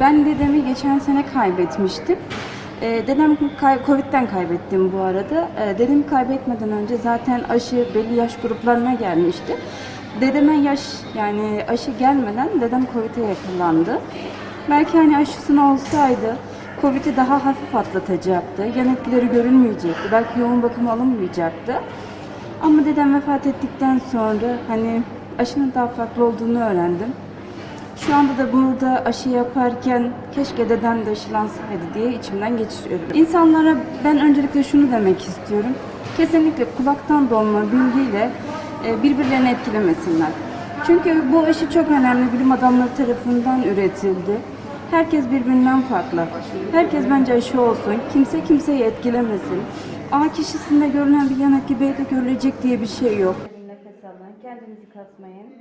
Ben dedemi geçen sene kaybetmiştim. Ee, dedem Covid'den kaybettim bu arada. Ee, kaybetmeden önce zaten aşı belli yaş gruplarına gelmişti. Dedeme yaş yani aşı gelmeden dedem Covid'e yakalandı. Belki hani aşısını olsaydı Covid'i daha hafif atlatacaktı. Yan etkileri görülmeyecekti. Belki yoğun bakım alınmayacaktı. Ama dedem vefat ettikten sonra hani aşının daha farklı olduğunu öğrendim. Şu anda da burada aşı yaparken keşke dedem de aşılansaydı diye içimden geçiriyorum. İnsanlara ben öncelikle şunu demek istiyorum. Kesinlikle kulaktan dolma bilgiyle e, birbirlerini etkilemesinler. Çünkü bu aşı çok önemli bilim adamları tarafından üretildi. Herkes birbirinden farklı. Herkes bence aşı olsun. Kimse kimseyi etkilemesin. A kişisinde görülen bir yan etki B'de görülecek diye bir şey yok kendinizi kasmayın.